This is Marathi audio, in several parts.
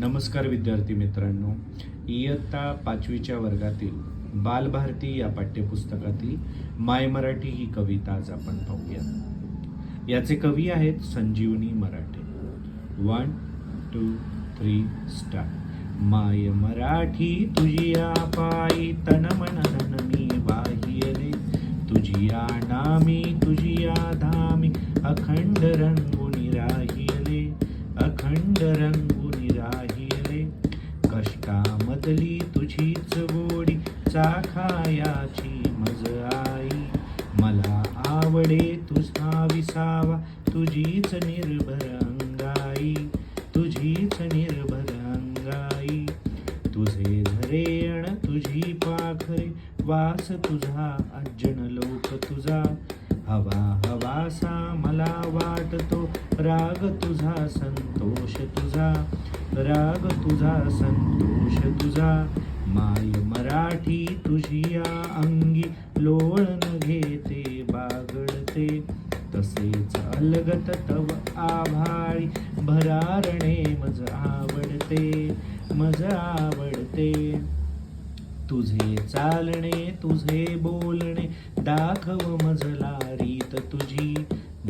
नमस्कार विद्यार्थी मित्रांनो इयत्ता पाचवीच्या वर्गातील बालभारती या पाठ्यपुस्तकातील माय मराठी ही कविता आज आपण पाहूया. याचे कवी आहेत Sanjeevani Marathe. One two three star माय मराठी तुझी पायी तन मन धन तुझी नामी तुझी धामी अखंड रंग तुझा चाखायाची मज आई. मला आवडे तुझा विसावा तुझीच निर्भर अंगाई. तुझीच निर्भर अंगाई. तुझे झरेण तुझी पाखरे वास तुझा अज्जन लोक तुझा. हवा हवासा मला वाटतो राग तुझा संतोष तुझा. राग तुझा संतोष तुझा. माय मराठी तुझिया अंगी लोळण घेते बागडते. तसेच अलगत तव आभाळी भरारणे मज आवडते मज आवडते. तुझे चालणे तुझे बोलणे दाखव मजला रीत तुझी.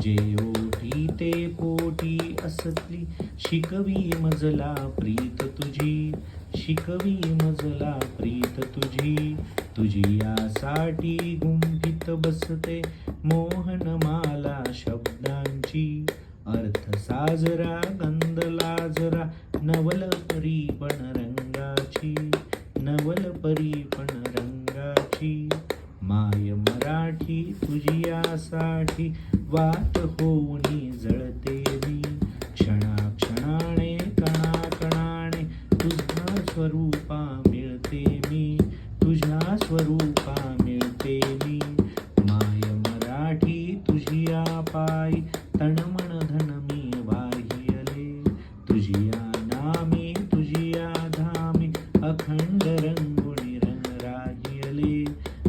जे ओटी ते पोटी असतली शिकवी मजला प्रीत तुझी. शिकवी मजला साठी गुंफित बसते मोहन माला शब्दांची. अर्थ साजरा गंध लाजरा नवल परी पण रंगाची. नवल परी पण रंगाची. माय मराठी तुझी यासाठी वाट होऊनी जळते मी. क्षणाक्षणाने कणाकणाने तुझ्या स्वरूपा मिळते मी. नव्या स्वरूपा मिळते मी माय मराठी तुझिया पाय तणमण धन मी वाहियले. तुझिया नामी तुझिया धामी अखंड रंगुणी रंग राहियले.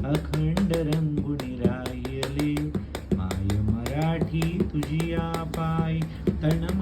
अखंड रंगुणी राहियले. माय मराठी तुझी पाय तणम